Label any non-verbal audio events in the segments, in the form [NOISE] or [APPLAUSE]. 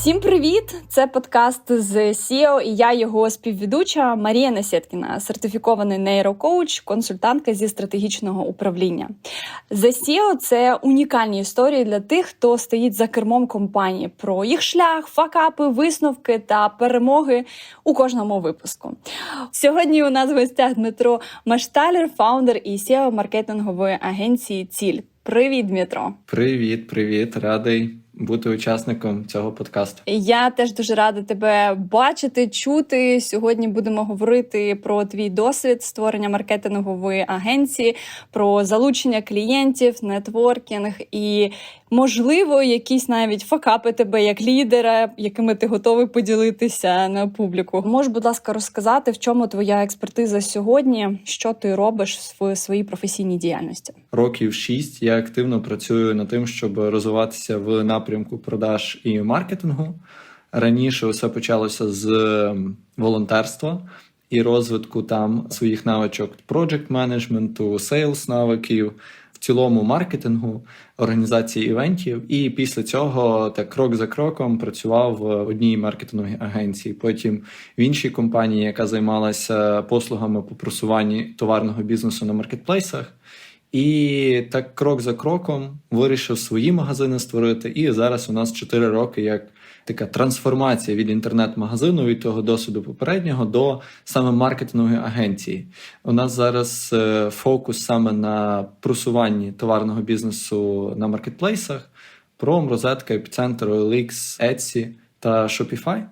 Всім привіт! Це подкаст з SEO і я його співведуча Марія Насєткіна, сертифікований нейрокоуч, консультантка зі стратегічного управління. The SEO – це унікальні історії для тих, хто стоїть за кермом компанії про їх шлях, факапи, висновки та перемоги у кожному випуску. Сьогодні у нас в гостях Дмитро Машталер, фаундер і SEO маркетингової агенції Ціль. Привіт, Дмитро! Привіт, привіт, радий бути учасником цього подкасту. Я теж дуже рада тебе бачити, чути. Сьогодні будемо говорити про твій досвід створення маркетингової агенції, про залучення клієнтів, нетворкінг і, можливо, якісь навіть факапи тебе як лідера, якими ти готовий поділитися на публіку. Можеш, будь ласка, розказати, в чому твоя експертиза сьогодні, що ти робиш в своїй професійній діяльності? Років шість я активно працюю над тим, щоб розвиватися в напрямку продаж і маркетингу. Раніше все почалося з волонтерства і розвитку там своїх навичок project менеджменту, сейлс навиків, в цілому маркетингу, організації івентів. І після цього так крок за кроком працював в одній маркетинговій агенції. Потім в іншій компанії, яка займалася послугами по просуванні товарного бізнесу на маркетплейсах. І так крок за кроком вирішив свої магазини створити. І зараз у нас 4 роки як така трансформація від інтернет-магазину, від того досвіду попереднього до саме маркетингової агенції. У нас зараз е, фокус саме на просуванні товарного бізнесу на маркетплейсах: Prom, Розетка, Епіцентр, OLX, Etsy та Shopify.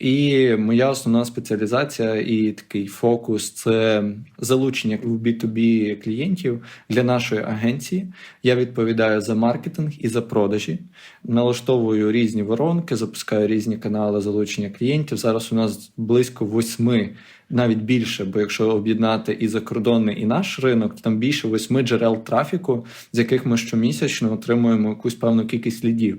І моя основна спеціалізація і такий фокус це залучення в B2B клієнтів для нашої агенції. Я відповідаю за маркетинг і за продажі, налаштовую різні воронки, запускаю різні канали залучення клієнтів. Зараз у нас близько восьми, навіть більше, бо якщо об'єднати і закордонний, і наш ринок, то там більше восьми джерел трафіку, з яких ми щомісячно отримуємо якусь певну кількість лідів.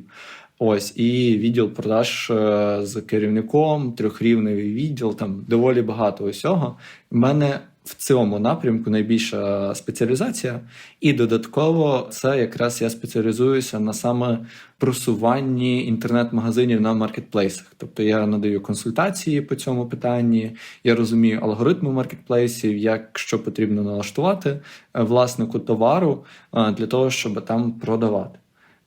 Ось і відділ продаж е, з керівником, трьохрівневий відділ, там доволі багато усього. У мене в цьому напрямку найбільша спеціалізація, і додатково це якраз я спеціалізуюся на саме просуванні інтернет-магазинів на маркетплейсах. Тобто я надаю консультації по цьому питанні, я розумію алгоритми маркетплейсів, як що потрібно налаштувати е, власнику товару е, для того, щоб там продавати.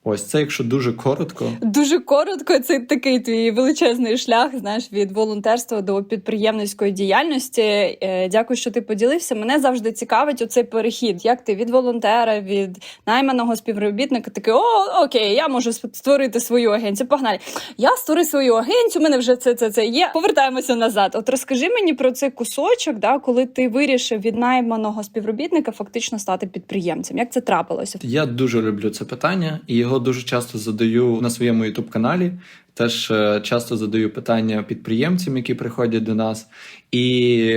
Ось це, якщо дуже коротко. Дуже коротко, це такий твій величезний шлях, знаєш, від волонтерства до підприємницької діяльності. Е, Дякую, що ти поділився. Мене завжди цікавить оцей перехід. Як ти від волонтера, від найманого співробітника, такий о, окей, я можу створити свою агенцію. Погнали. Я створив свою агенцію, у мене вже це це це є. Повертаємося назад. От розкажи мені про цей кусочок, да, коли ти вирішив від найманого співробітника фактично стати підприємцем. Як це трапилося? Я дуже люблю це питання і його дуже часто задаю на своєму youtube каналі. Теж е, часто задаю питання підприємцям, які приходять до нас. І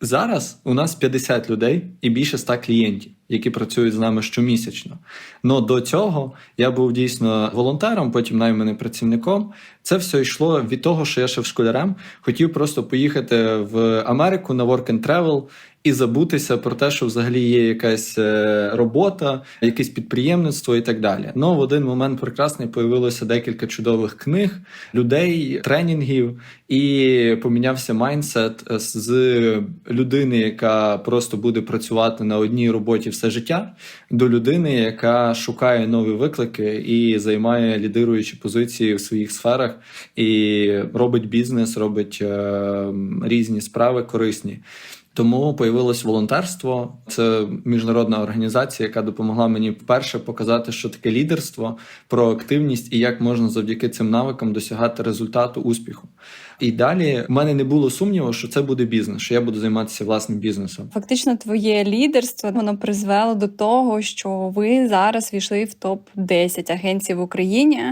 зараз у нас 50 людей і більше 100 клієнтів, які працюють з нами щомісячно. Но до цього я був дійсно волонтером, потім найманим працівником. Це все йшло від того, що я ще в школярем хотів просто поїхати в Америку на work and travel і забутися про те, що взагалі є якась е, робота, якесь підприємництво і так далі. Ну в один момент прекрасний появилося декілька чудових книг, людей, тренінгів, і помінявся майндсет з людини, яка просто буде працювати на одній роботі все життя, до людини, яка шукає нові виклики і займає лідируючі позиції в своїх сферах, і робить бізнес, робить е, різні справи корисні. Тому появилось волонтерство. Це міжнародна організація, яка допомогла мені вперше показати, що таке лідерство, проактивність і як можна завдяки цим навикам досягати результату успіху. І далі в мене не було сумніву, що це буде бізнес, що я буду займатися власним бізнесом. Фактично, твоє лідерство воно призвело до того, що ви зараз війшли в топ 10 агенцій в Україні.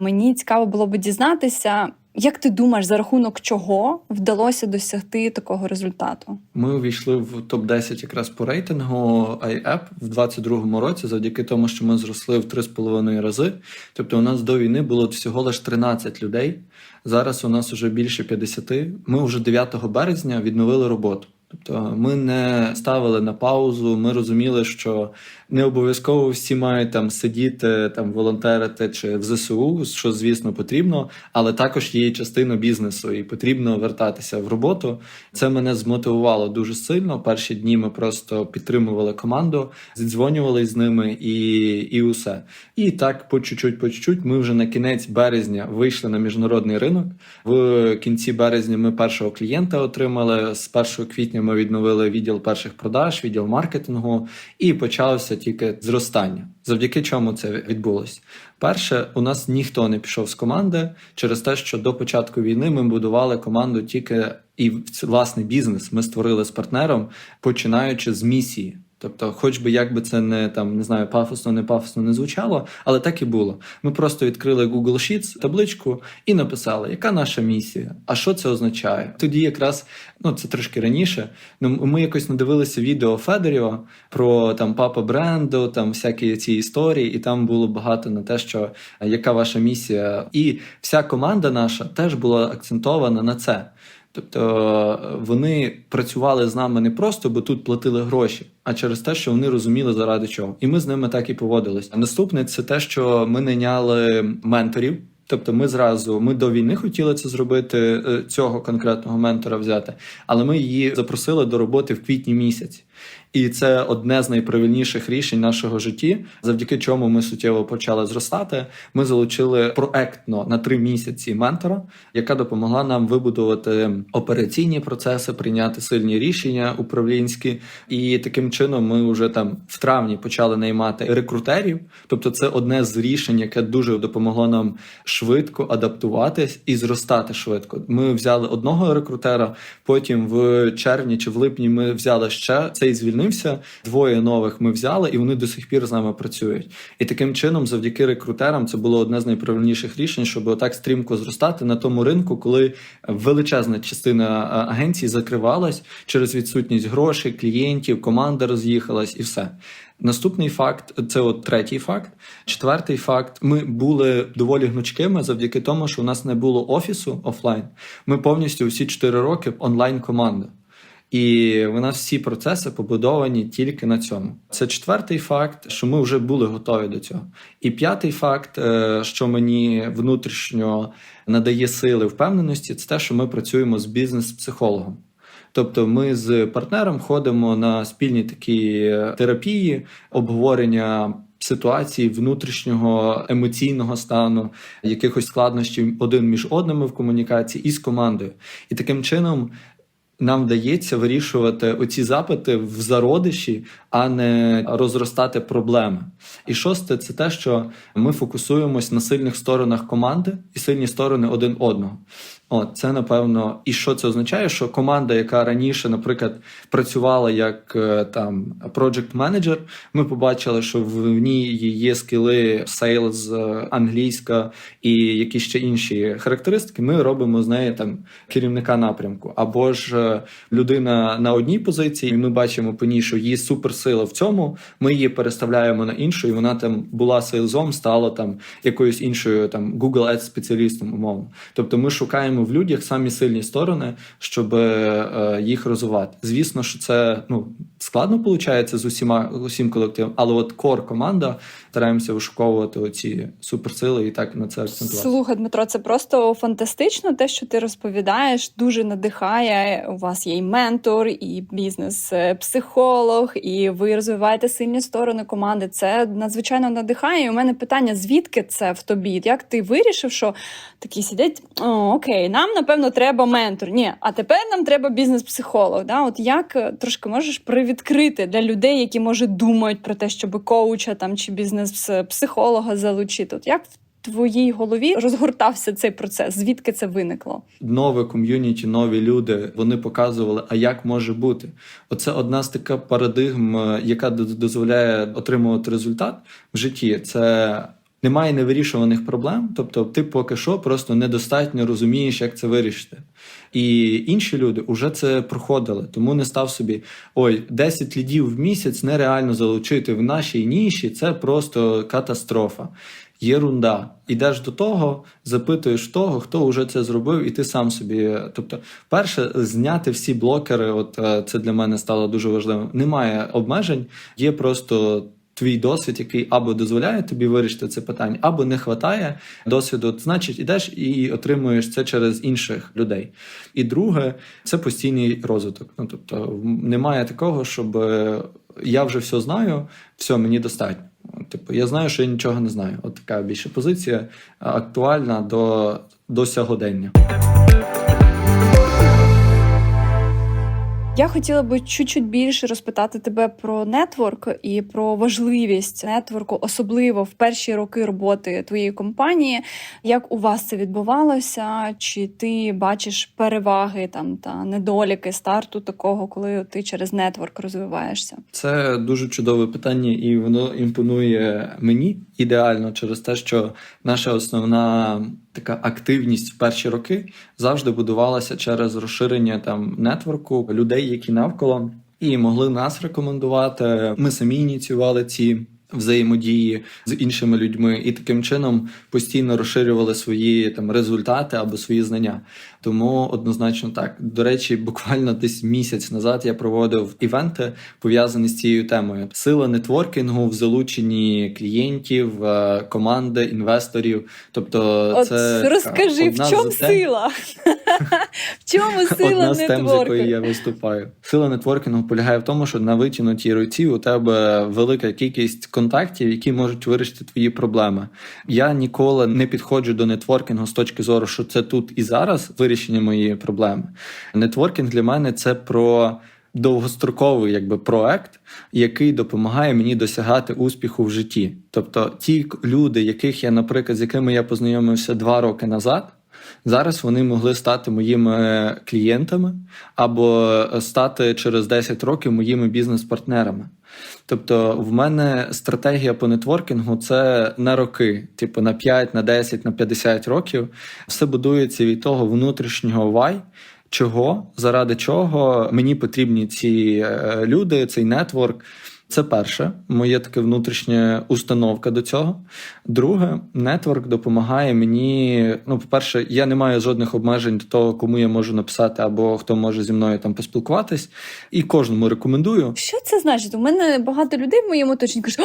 Мені цікаво було би дізнатися. Як ти думаєш, за рахунок чого вдалося досягти такого результату? Ми увійшли в топ 10 якраз по рейтингу iApp в 22-му році, завдяки тому, що ми зросли в 3,5 рази. Тобто, у нас до війни було всього лише 13 людей. Зараз у нас вже більше 50. Ми вже 9 березня відновили роботу. Тобто ми не ставили на паузу, ми розуміли, що не обов'язково всі мають там сидіти, там волонтерити чи в ЗСУ, що звісно потрібно, але також є частина бізнесу, і потрібно вертатися в роботу. Це мене змотивувало дуже сильно. Перші дні ми просто підтримували команду, зідзвонювали з ними і, і усе. І так по чуть-чуть, по чуть-чуть ми вже на кінець березня вийшли на міжнародний ринок. В кінці березня ми першого клієнта отримали. З 1 квітня ми відновили відділ перших продаж, відділ маркетингу, і почалося тільки зростання. Завдяки чому це відбулося? Перше, у нас ніхто не пішов з команди через те, що до початку війни ми будували команду тільки і власний бізнес. Ми створили з партнером, починаючи з місії. Тобто, хоч би як би це не там не знаю, пафосно, не пафосно не звучало, але так і було. Ми просто відкрили Google Sheets, табличку і написали, яка наша місія, а що це означає. Тоді якраз ну це трошки раніше. Ну ми якось надивилися відео Федорєва про там папа бренду, там всякі ці історії, і там було багато на те, що яка ваша місія, і вся команда наша теж була акцентована на це. Тобто е, вони працювали з нами не просто, бо тут платили гроші, а через те, що вони розуміли заради чого. І ми з ними так і поводились. Наступне це те, що ми найняли менторів. Тобто, ми зразу ми до війни хотіли це зробити, е, цього конкретного ментора взяти, але ми її запросили до роботи в квітні місяці. І це одне з найправильніших рішень нашого житті, завдяки чому ми суттєво почали зростати. Ми залучили проектно на три місяці ментора, яка допомогла нам вибудувати операційні процеси, прийняти сильні рішення управлінські. І таким чином ми вже там в травні почали наймати рекрутерів. Тобто, це одне з рішень, яке дуже допомогло нам швидко адаптуватись і зростати швидко. Ми взяли одного рекрутера, потім в червні чи в липні ми взяли ще цей звільнився. Двоє нових ми взяли, і вони до сих пір з нами працюють. І таким чином, завдяки рекрутерам, це було одне з найправильніших рішень, щоб отак стрімко зростати на тому ринку, коли величезна частина агенцій закривалась через відсутність грошей, клієнтів, команда роз'їхалась і все. Наступний факт це от третій факт. Четвертий факт: ми були доволі гнучкими завдяки тому, що у нас не було офісу офлайн. Ми повністю всі 4 роки онлайн команда. І у нас всі процеси побудовані тільки на цьому. Це четвертий факт, що ми вже були готові до цього. І п'ятий факт, е, що мені внутрішньо надає сили впевненості, це те, що ми працюємо з бізнес-психологом. Тобто ми з партнером ходимо на спільні такі е, терапії, обговорення ситуації внутрішнього емоційного стану, якихось складнощів один між одними в комунікації і з командою. І таким чином нам вдається вирішувати оці запити в зародиші, а не розростати проблеми. І шосте, це те, що ми фокусуємось на сильних сторонах команди і сильні сторони один одного. От це напевно, і що це означає? Що команда, яка раніше, наприклад, працювала як е, там project менеджер ми побачили, що в ній є скіли сейлз, англійська і якісь ще інші характеристики. Ми робимо з неї там керівника напрямку, або ж е, людина на одній позиції. і Ми бачимо по ній, що її суперсила в цьому. Ми її переставляємо на іншу, і вона там була сейлзом, стала там якоюсь іншою там Google Ads спеціалістом, умовно. Тобто, ми шукаємо в людях самі сильні сторони, щоб е, їх розвивати. Звісно, що це ну складно виходить з усіма усім колективом, але от кор команда стараємося вишуковувати оці суперсили і так на це акцентувати. Слухай, Дмитро, це просто фантастично. Те, що ти розповідаєш, дуже надихає. У вас є і ментор, і бізнес-психолог, і ви розвиваєте сильні сторони команди. Це надзвичайно надихає. І у мене питання: звідки це в тобі? Як ти вирішив, що такі сидять? О, окей, нам напевно треба ментор. Ні, а тепер нам треба бізнес-психолог. Да? От як е, трошки можеш привідкрити для людей, які може думають про те, щоб коуча там чи бізнес-психолога залучити? От як в твоїй голові розгортався цей процес? Звідки це виникло? нове ком'юніті, нові люди. Вони показували, а як може бути. Оце одна з така парадигм, е, яка дозволяє отримувати результат в житті. Це немає невирішуваних проблем, тобто ти поки що просто недостатньо розумієш, як це вирішити. І інші люди вже це проходили, тому не став собі ой, 10 лідів в місяць нереально залучити в нашій ніші. Це просто катастрофа. Єрунда. Ідеш до того, запитуєш того, хто вже це зробив, і ти сам собі. Тобто, перше, зняти всі блокери. От е, це для мене стало дуже важливим. Немає обмежень, є просто. Твій досвід, який або дозволяє тобі вирішити це питання, або не вистачає досвіду, значить, ідеш і отримуєш це через інших людей. І друге, це постійний розвиток. Ну тобто, немає такого, щоб е, я вже все знаю, все мені достатньо. Типу, я знаю, що я нічого не знаю. От така більше позиція е, актуальна до, до сьогодення. Я хотіла би чуть-чуть більше розпитати тебе про нетворк і про важливість нетворку, особливо в перші роки роботи твоєї компанії. Як у вас це відбувалося? Чи ти бачиш переваги там та недоліки старту такого, коли ти через нетворк розвиваєшся? Це дуже чудове питання, і воно імпонує мені ідеально через те, що наша основна така активність в перші роки завжди будувалася через розширення там нетворку людей, які навколо, і могли нас рекомендувати. Ми самі ініціювали ці. Взаємодії з іншими людьми і таким чином постійно розширювали свої там результати або свої знання. Тому однозначно так. До речі, буквально десь місяць назад я проводив івенти пов'язані з цією темою. Сила нетворкінгу в залученні клієнтів, е, команди, інвесторів. Тобто, От це розкажи, в чому сила? В чому [LAUGHS] сила Одна з тем, з якої я виступаю. Сила нетворкінгу полягає в тому, що на витягнутій руці у тебе велика кількість контактів, які можуть вирішити твої проблеми. Я ніколи не підходжу до нетворкінгу з точки зору, що це тут і зараз вирішення моєї проблеми. Нетворкінг для мене це про. Довгостроковий якби проект, який допомагає мені досягати успіху в житті. Тобто, ті люди, яких я, наприклад, з якими я познайомився два роки назад, зараз вони могли стати моїми клієнтами або стати через 10 років моїми бізнес-партнерами. Тобто, в мене стратегія по нетворкінгу це на роки, типу на 5, на 10, на 50 років. Все будується від того внутрішнього вай. Чого, заради чого мені потрібні ці е, люди, цей нетворк. Це перше, моє таке внутрішня установка до цього. Друге, нетворк допомагає мені. Ну, по-перше, я не маю жодних обмежень до того, кому я можу написати або хто може зі мною там поспілкуватись. І кожному рекомендую. Що це значить? У мене багато людей в моєму оточенні кажуть,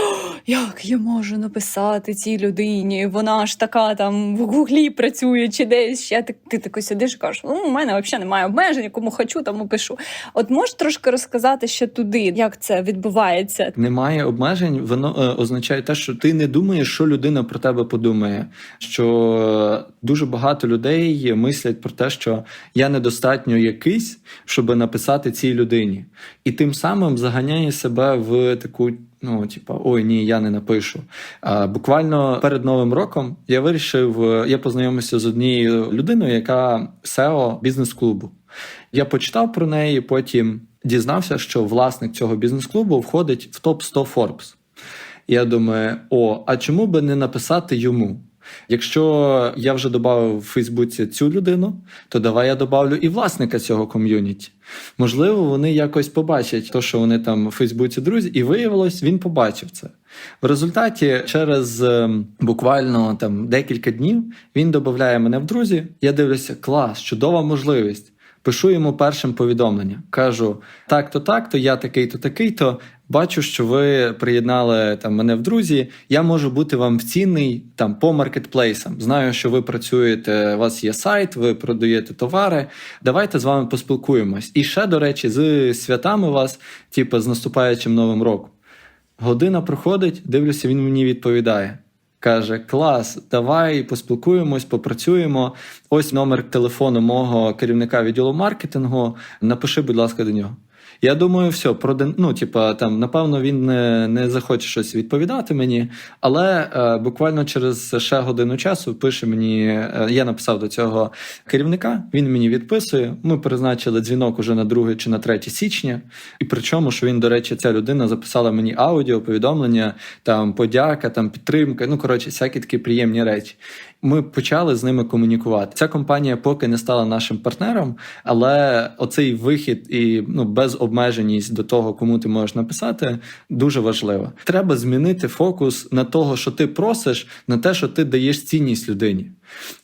як я можу написати цій людині? Вона ж така там в гуглі працює чи десь ще. Ти, ти тако сидиш і кажеш, ну, у мене взагалі немає обмежень, кому хочу, тому пишу. От можеш трошки розказати ще туди, як це відбувається? Немає обмежень, воно е, означає те, що ти не думаєш, що людина про тебе подумає. Що дуже багато людей мислять про те, що я недостатньо якийсь, щоб написати цій людині, і тим самим заганяє себе в таку. Ну, типа, ой, ні, я не напишу. А, буквально перед новим роком я вирішив, я познайомився з однією людиною, яка SEO бізнес-клубу. Я почитав про неї, потім дізнався, що власник цього бізнес-клубу входить в топ 100 Forbes. Я думаю, о, а чому би не написати йому? Якщо я вже додав в Фейсбуці цю людину, то давай я додавлю і власника цього ком'юніті. Можливо, вони якось побачать те, що вони там в Фейсбуці друзі, і виявилось, він побачив це. В результаті, через ем, буквально там декілька днів, він додає мене в друзі. Я дивлюся, клас, чудова можливість. Пишу йому першим повідомлення. Кажу: так-то, так-то, я такий-то, такий-то. Бачу, що ви приєднали там мене в друзі. Я можу бути вам цінний там по маркетплейсам. Знаю, що ви працюєте, у вас є сайт, ви продаєте товари. Давайте з вами поспілкуємось. І ще, до речі, з святами вас, типу, з наступаючим новим роком. Година проходить, дивлюся, він мені відповідає. Каже: Клас, давай поспілкуємось, попрацюємо. Ось номер телефону мого керівника відділу маркетингу. Напиши, будь ласка, до нього. Я думаю, все, продан... ну, типа, там, напевно, він не, не захоче щось відповідати мені, але е, буквально через ще годину часу пише мені, е, я написав до цього керівника, він мені відписує. Ми призначили дзвінок уже на 2 чи на 3 січня. І причому, що він, до речі, ця людина записала мені аудіо, повідомлення, там подяка, там підтримка. Ну, коротше, всякі такі приємні речі. Ми почали з ними комунікувати. Ця компанія поки не стала нашим партнером, але оцей вихід і ну безобмеженість до того, кому ти можеш написати, дуже важливо. Треба змінити фокус на того, що ти просиш, на те, що ти даєш цінність людині.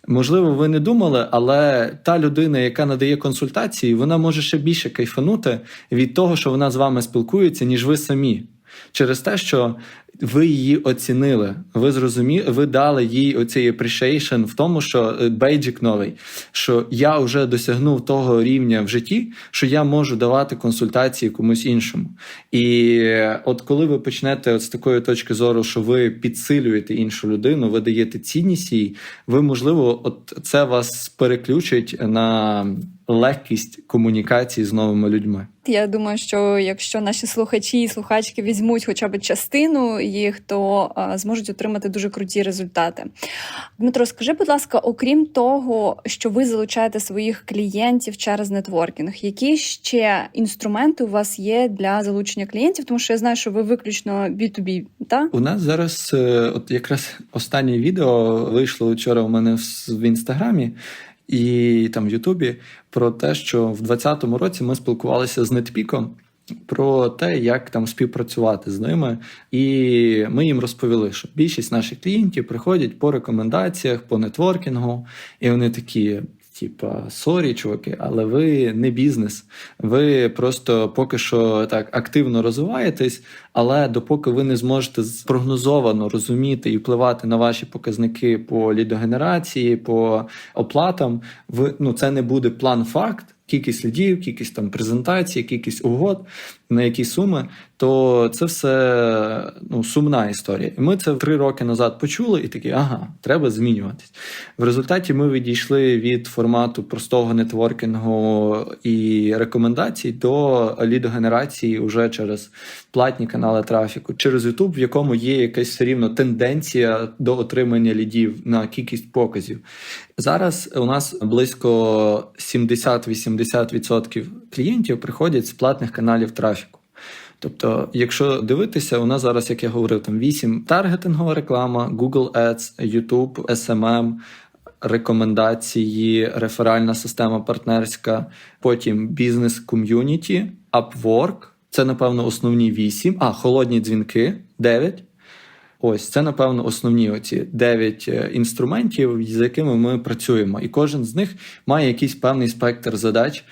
Можливо, ви не думали, але та людина, яка надає консультації, вона може ще більше кайфанути від того, що вона з вами спілкується, ніж ви самі. Через те, що ви її оцінили, ви зрозуміли, ви дали їй оцей appreciation в тому, що е, бейджик новий, що я вже досягнув того рівня в житті, що я можу давати консультації комусь іншому. І е, от коли ви почнете от з такої точки зору, що ви підсилюєте іншу людину, ви даєте цінність їй, ви можливо, от це вас переключить на легкість комунікації з новими людьми. Я думаю, що якщо наші слухачі і слухачки візьмуть хоча б частину їх, то зможуть отримати дуже круті результати. Дмитро, скажи, будь ласка, окрім того, що ви залучаєте своїх клієнтів через нетворкінг, які ще інструменти у вас є для залучення клієнтів? Тому що я знаю, що ви виключно B2B, так? У нас зараз, е, от якраз останнє відео вийшло вчора у мене в інстаграмі і там в Ютубі про те, що в 2020 році ми спілкувалися з Нетпіком. Про те, як там співпрацювати з ними, і ми їм розповіли, що більшість наших клієнтів приходять по рекомендаціях, по нетворкінгу, і вони такі. Типа, сорі, чуваки, але ви не бізнес. Ви просто поки що так активно розвиваєтесь, але допоки ви не зможете спрогнозовано розуміти і впливати на ваші показники по лідогенерації, по оплатам, ви ну це не буде план-факт. Кількість лідів, кількість там презентацій, кількість угод, на які суми, то це все ну, сумна історія. І ми це три роки назад почули і такі, ага, треба змінюватись. В результаті ми відійшли від формату простого нетворкінгу і рекомендацій до лідогенерації уже через платні канали трафіку, через YouTube, в якому є якась все рівно тенденція до отримання лідів на кількість показів. Зараз у нас близько 70-80% клієнтів приходять з платних каналів трафіку. Тобто, якщо дивитися, у нас зараз, як я говорив, там 8 таргетингова реклама, Google Ads, YouTube, SMM, рекомендації, реферальна система партнерська, потім бізнес ком'юніті, Upwork. Це, напевно, основні 8, а холодні дзвінки 9. Ось це, напевно, основні оці 9 інструментів, з якими ми працюємо, і кожен з них має якийсь певний спектр задач.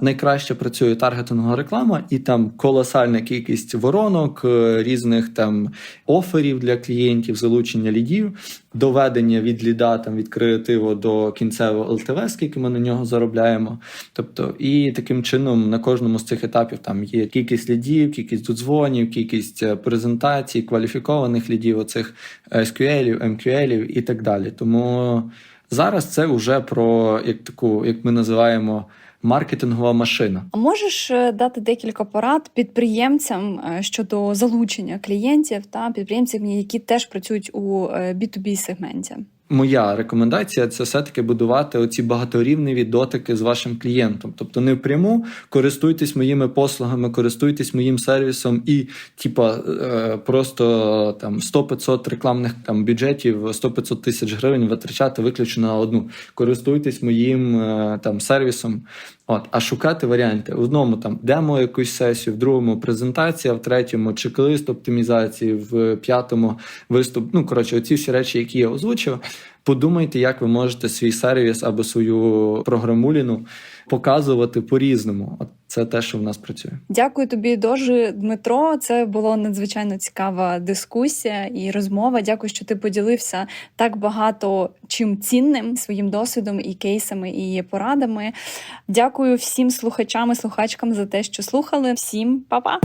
Найкраще працює таргетингова реклама, і там колосальна кількість воронок, е, різних там оферів для клієнтів, залучення лідів, доведення від ліда там від креативу до кінцевого ЛТВ, скільки ми на нього заробляємо. Тобто, і таким чином на кожному з цих етапів там є кількість лідів, кількість додзвонів, кількість е, презентацій, кваліфікованих лідів, оцих SQL, MQL і так далі. Тому зараз це вже про як таку, як ми називаємо. Маркетингова машина. А можеш е, дати декілька порад підприємцям е, щодо залучення клієнтів та підприємців, які теж працюють у B2B сегменті? Моя рекомендація це все-таки будувати оці багаторівневі дотики з вашим клієнтом. Тобто не впряму користуйтесь моїми послугами, користуйтесь моїм сервісом і, типа, е, просто там 100-500 рекламних там бюджетів, 100-500 тисяч гривень витрачати виключно на одну. Користуйтесь моїм е, там сервісом. От, а шукати варіанти в одному там демо якусь сесію, в другому презентація, в третьому чек-лист оптимізації, в п'ятому виступ. Ну коротше, оці всі речі, які я озвучив. Подумайте, як ви можете свій сервіс або свою програмуліну показувати по-різному. От це те, що в нас працює. Дякую тобі, дуже Дмитро. Це була надзвичайно цікава дискусія і розмова. Дякую, що ти поділився так багато чим цінним своїм досвідом і кейсами і порадами. Дякую всім слухачам і слухачкам за те, що слухали. Всім па-па!